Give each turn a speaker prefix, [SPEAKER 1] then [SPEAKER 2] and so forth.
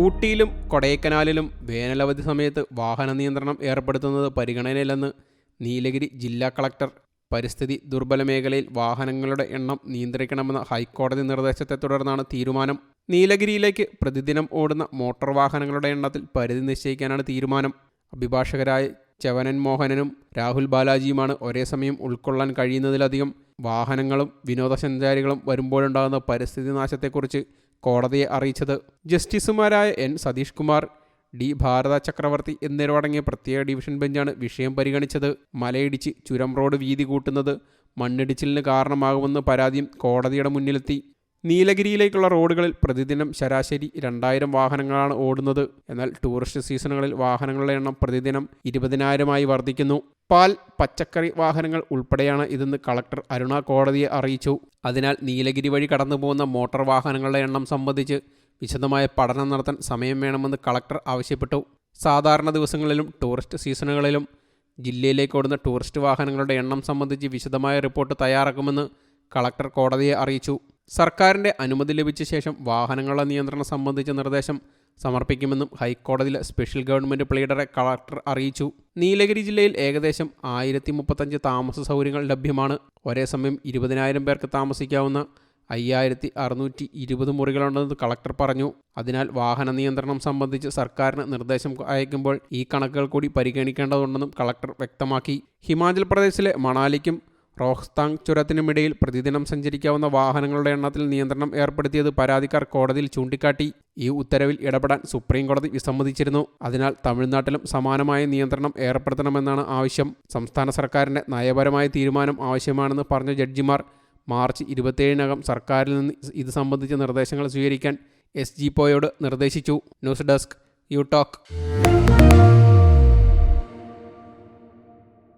[SPEAKER 1] ഊട്ടിയിലും കൊടൈക്കനാലിലും വേനലവധി സമയത്ത് വാഹന നിയന്ത്രണം ഏർപ്പെടുത്തുന്നത് പരിഗണനയിലെന്ന് നീലഗിരി ജില്ലാ കളക്ടർ. പരിസ്ഥിതി ദുർബല മേഖലയിൽ വാഹനങ്ങളുടെ എണ്ണം നിയന്ത്രിക്കണമെന്ന ഹൈക്കോടതി നിർദ്ദേശത്തെ തുടർന്നാണ് തീരുമാനം. നീലഗിരിയിലേക്ക് പ്രതിദിനം ഓടുന്ന മോട്ടോർ വാഹനങ്ങളുടെ എണ്ണത്തിൽ പരിധി നിശ്ചയിക്കാനാണ് തീരുമാനം. അഭിഭാഷകരായ ചവനൻ മോഹനനും രാഹുൽ ബാലാജിയുമാണ് ഒരേ സമയം ഉൾക്കൊള്ളാൻ കഴിയുന്നതിലധികം വാഹനങ്ങളും വിനോദസഞ്ചാരികളും വരുമ്പോഴുണ്ടാകുന്ന പരിസ്ഥിതി നാശത്തെക്കുറിച്ച് കോടതിയെ അറിയിച്ചത്. ജസ്റ്റിസുമാരായ എൻ. സതീഷ് കുമാർ ഡി. ഭാരത ചക്രവർത്തി എന്നിവരടങ്ങിയ പ്രത്യേക ഡിവിഷൻ ബെഞ്ചാണ് വിഷയം പരിഗണിച്ചത്. മലയിടിച്ച് ചുരം റോഡ് വീതി കൂട്ടുന്നത് മണ്ണിടിച്ചിലിന് കാരണമാകുമെന്ന് പരാതിയും കോടതിയുടെ മുന്നിലെത്തി. നീലഗിരിയിലേക്കുള്ള റോഡുകളിൽ പ്രതിദിനം ശരാശരി രണ്ടായിരം വാഹനങ്ങളാണ് ഓടുന്നത്. എന്നാൽ ടൂറിസ്റ്റ് സീസണുകളിൽ വാഹനങ്ങളുടെ എണ്ണം പ്രതിദിനം ഇരുപതിനായിരമായി വർദ്ധിക്കുന്നു. പാൽ പച്ചക്കറി വാഹനങ്ങൾ ഉൾപ്പെടെയാണ് ഇതെന്ന് കളക്ടർ അരുണ കോടതിയെ അറിയിച്ചു. അതിനാൽ നീലഗിരി വഴി കടന്നു പോകുന്ന മോട്ടോർ വാഹനങ്ങളുടെ എണ്ണം സംബന്ധിച്ച് വിശദമായ പഠനം നടത്താൻ സമയം വേണമെന്ന് കളക്ടർ ആവശ്യപ്പെട്ടു. സാധാരണ ദിവസങ്ങളിലും ടൂറിസ്റ്റ് സീസണുകളിലും ജില്ലയിലേക്ക് ഓടുന്ന ടൂറിസ്റ്റ് വാഹനങ്ങളുടെ എണ്ണം സംബന്ധിച്ച് വിശദമായ റിപ്പോർട്ട് തയ്യാറാക്കുമെന്ന് കളക്ടർ കോടതിയെ അറിയിച്ചു. സർക്കാരിന്റെ അനുമതി ലഭിച്ച ശേഷം വാഹനങ്ങളുടെ നിയന്ത്രണം സംബന്ധിച്ച നിർദ്ദേശം സമർപ്പിക്കുമെന്നും ഹൈക്കോടതിയിലെ സ്പെഷ്യൽ ഗവൺമെന്റ് പ്ലീഡറെ കളക്ടർ അറിയിച്ചു. നീലഗിരി ജില്ലയിൽ ഏകദേശം ആയിരത്തി മുപ്പത്തഞ്ച് താമസ സൗകര്യങ്ങൾ ലഭ്യമാണ്. ഒരേ സമയം ഇരുപതിനായിരം പേർക്ക് താമസിക്കാവുന്ന അയ്യായിരത്തി അറുന്നൂറ്റി ഇരുപത് മുറികളുണ്ടെന്ന് കളക്ടർ പറഞ്ഞു. അതിനാൽ വാഹന നിയന്ത്രണം സംബന്ധിച്ച് സർക്കാരിന് നിർദ്ദേശം അയക്കുമ്പോൾ ഈ കണക്കുകൾ കൂടി പരിഗണിക്കേണ്ടതുണ്ടെന്നും കളക്ടർ വ്യക്തമാക്കി. ഹിമാചൽ പ്രദേശിലെ മണാലിക്കും റോഹ്താങ് ചുരത്തിനുമിടയിൽ പ്രതിദിനം സഞ്ചരിക്കാവുന്ന വാഹനങ്ങളുടെ എണ്ണത്തിൽ നിയന്ത്രണം ഏർപ്പെടുത്തിയത് പരാതിക്കാർ കോടതിയിൽ ചൂണ്ടിക്കാട്ടി. ഈ ഉത്തരവിൽ ഇടപെടാൻ സുപ്രീം കോടതി വിസമ്മതിച്ചിരുന്നു. അതിനാൽ തമിഴ്നാട്ടിലും സമാനമായ നിയന്ത്രണം ഏർപ്പെടുത്തണമെന്നാണ് ആവശ്യം. സംസ്ഥാന സർക്കാരിന്റെ നയപരമായ തീരുമാനം ആവശ്യമാണെന്ന് പറഞ്ഞ ജഡ്ജിമാർ മാർച്ച് ഇരുപത്തിയേഴിനകം സർക്കാരിൽ നിന്ന് ഇത് സംബന്ധിച്ച നിർദ്ദേശങ്ങൾ സ്വീകരിക്കാൻ എസ് ജി പോയോട് നിർദ്ദേശിച്ചു. News desk U talk.